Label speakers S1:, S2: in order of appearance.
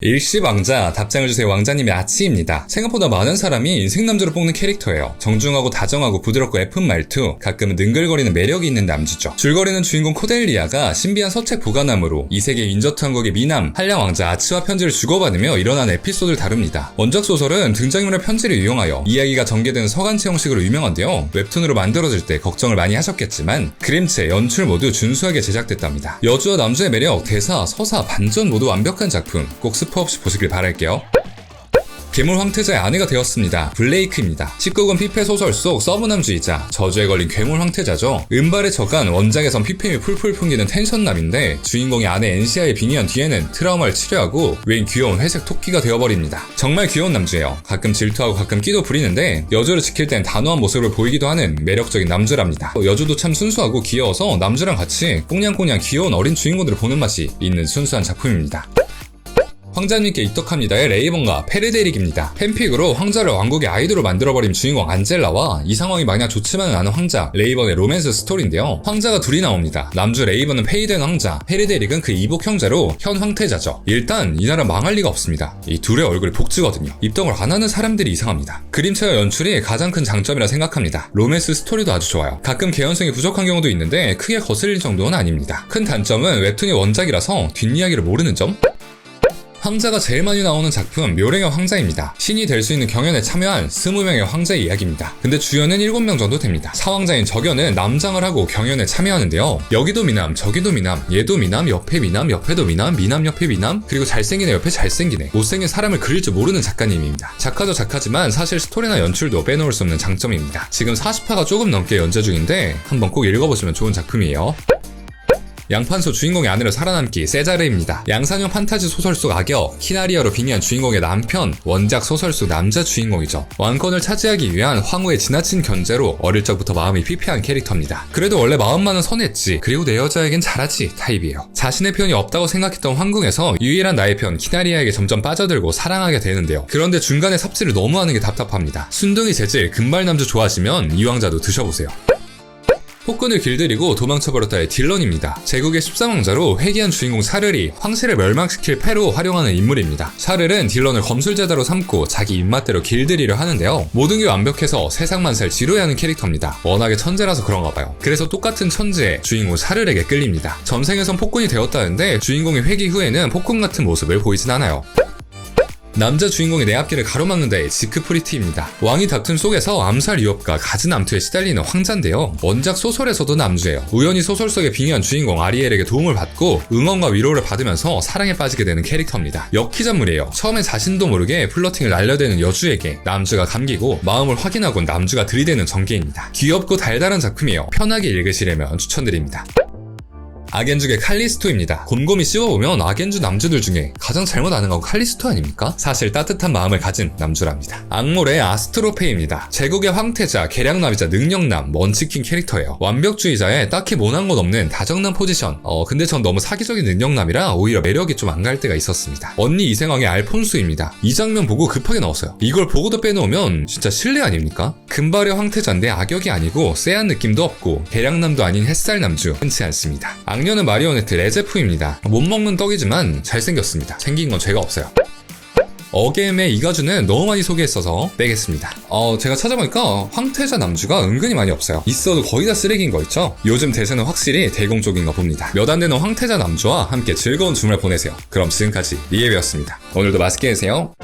S1: 일시 왕자, 답장을 주세요 왕자님의 아치입니다. 생각보다 많은 사람이 인생 남자로 뽑는 캐릭터예요. 정중하고 다정하고 부드럽고 예쁜 말투, 가끔은 능글거리는 매력이 있는 남주죠. 줄거리는 주인공 코델리아가 신비한 서책 보관함으로 이 세계 인저트 왕국의 미남, 한량 왕자 아치와 편지를 주고받으며 일어난 에피소드를 다룹니다. 원작 소설은 등장인물의 편지를 이용하여 이야기가 전개되는 서간체 형식으로 유명한데요. 웹툰으로 만들어질 때 걱정을 많이 하셨겠지만 그림체, 연출 모두 준수하게 제작됐답니다. 여주와 남주의 매력, 대사, 서사, 반전 모두 완벽한 작품. 꼭 스포 없이 보시길 바랄게요. 괴물 황태자의 아내가 되었습니다. 블레이크입니다. 19금 피페 소설 속 서브남주의자, 저주에 걸린 괴물 황태자죠. 은발에 저간 원작에선 피폐미 풀풀 풍기는 텐션남인데 주인공이 아내 엔시아에 빙의한 뒤에는 트라우마를 치료하고 웬 귀여운 회색 토끼가 되어버립니다. 정말 귀여운 남주예요. 가끔 질투하고 가끔 끼도 부리는데 여주를 지킬 땐 단호한 모습을 보이기도 하는 매력적인 남주랍니다. 여주도 참 순수하고 귀여워서 남주랑 같이 꽁냥꽁냥 귀여운 어린 주인공들을 보는 맛이 있는 순수한 작품입니다. 황자님께 입덕합니다의 레이번과 페르데릭입니다. 팬픽으로 황자를 왕국의 아이돌로 만들어버린 주인공 안젤라와 이 상황이 마냥 좋지만은 않은 황자 레이번의 로맨스 스토리인데요. 황자가 둘이 나옵니다. 남주 레이번은 페이된 황자, 페르데릭은 그 이복 형제로 현 황태자죠. 일단 이 나라 망할 리가 없습니다. 이 둘의 얼굴이 복지거든요. 입덕을 안 하는 사람들이 이상합니다. 그림체와 연출이 가장 큰 장점이라 생각합니다. 로맨스 스토리도 아주 좋아요. 가끔 개연성이 부족한 경우도 있는데 크게 거슬릴 정도는 아닙니다. 큰 단점은 웹툰이 원작이라서 뒷이야기를 모르는 점? 황자가 제일 많이 나오는 작품 묘랭의 황자입니다. 신이 될 수 있는 경연에 참여한 20명의 황자의 이야기입니다. 근데 주연은 7명 정도 됩니다. 사황자인 적연은 남장을 하고 경연에 참여하는데요. 여기도 미남, 저기도 미남, 얘도 미남, 옆에 미남, 옆에도 미남, 미남 옆에 미남, 그리고 잘생긴 애 옆에 잘생긴 애. 못생긴 사람을 그릴 줄 모르는 작가님입니다. 작가도 작가지만 사실 스토리나 연출도 빼놓을 수 없는 장점입니다. 지금 40화가 조금 넘게 연재 중인데 한번 꼭 읽어보시면 좋은 작품이에요. 양판소 주인공의 아내로 살아남기 세자르입니다. 양산형 판타지 소설 속 악역 키나리아로 빙의한 주인공의 남편 원작 소설 속 남자 주인공이죠. 왕권을 차지하기 위한 황후의 지나친 견제로 어릴 적부터 마음이 피폐한 캐릭터입니다. 그래도 원래 마음만은 선했지 그리고 내 여자에겐 잘하지 타입이에요. 자신의 편이 없다고 생각했던 황궁에서 유일한 나의 편 키나리아에게 점점 빠져들고 사랑하게 되는데요. 그런데 중간에 삽질을 너무 하는 게 답답합니다. 순둥이 재질 금발남주 좋아하시면 이 왕자도 드셔보세요. 폭군을 길들이고 도망쳐버렸다의 딜런입니다. 제국의 13왕자로 회귀한 주인공 사르리, 황실을 멸망시킬 패로 활용하는 인물입니다. 사르는 딜런을 검술제자로 삼고 자기 입맛대로 길들이려 하는데요. 모든 게 완벽해서 세상만 살 지루해하는 캐릭터입니다. 워낙에 천재라서 그런가 봐요. 그래서 똑같은 천재에 주인공 사르에게 끌립니다. 전생에선 폭군이 되었다는데 주인공이 회귀 후에는 폭군 같은 모습을 보이진 않아요. 남자 주인공의 내 앞길을 가로막는 데의 지크프리티입니다. 왕이 다툼 속에서 암살 위협과 갖은 암투에 시달리는 황자인데요. 원작 소설에서도 남주예요. 우연히 소설 속에 빙의한 주인공 아리엘에게 도움을 받고 응원과 위로를 받으면서 사랑에 빠지게 되는 캐릭터입니다. 역기전물이에요. 처음에 자신도 모르게 플러팅을 날려대는 여주에게 남주가 감기고 마음을 확인하고 남주가 들이대는 전개입니다. 귀엽고 달달한 작품이에요. 편하게 읽으시려면 추천드립니다. 아겐주의 칼리스토입니다. 곰곰이 씹어보면 아겐주 남주들 중에 가장 잘못 아는 건 칼리스토 아닙니까? 사실 따뜻한 마음을 가진 남주랍니다. 악몰의 아스트로페입니다. 제국의 황태자, 계량남이자 능력남, 먼치킨 캐릭터예요. 완벽주의자에 딱히 못한 것 없는 다정남 포지션. 어 근데 전 너무 사기적인 능력남이라 오히려 매력이 좀 안 갈 때가 있었습니다. 언니 이생왕의 알폰수입니다. 이 장면 보고 급하게 나왔어요. 이걸 보고도 빼놓으면 진짜 실례 아닙니까? 금발의 황태자인데 악역이 아니고 쎄한 느낌도 없고 계량남도 아닌 햇살 남주 흔치 않습니다. 악 녀는 마리오네트 레제프입니다. 못 먹는 떡이지만 잘생겼습니다. 생긴 건 죄가 없어요. 어겜의 이가주는 너무 많이 소개했어서 빼겠습니다. 어, 제가 찾아보니까 황태자 남주가 은근히 많이 없어요. 있어도 거의 다 쓰레기인 거 있죠? 요즘 대세는 확실히 대공 쪽인 거 봅니다. 몇 안 되는 황태자 남주와 함께 즐거운 주말 보내세요. 그럼 지금까지 리에비였습니다. 오늘도 맛있게 드세요.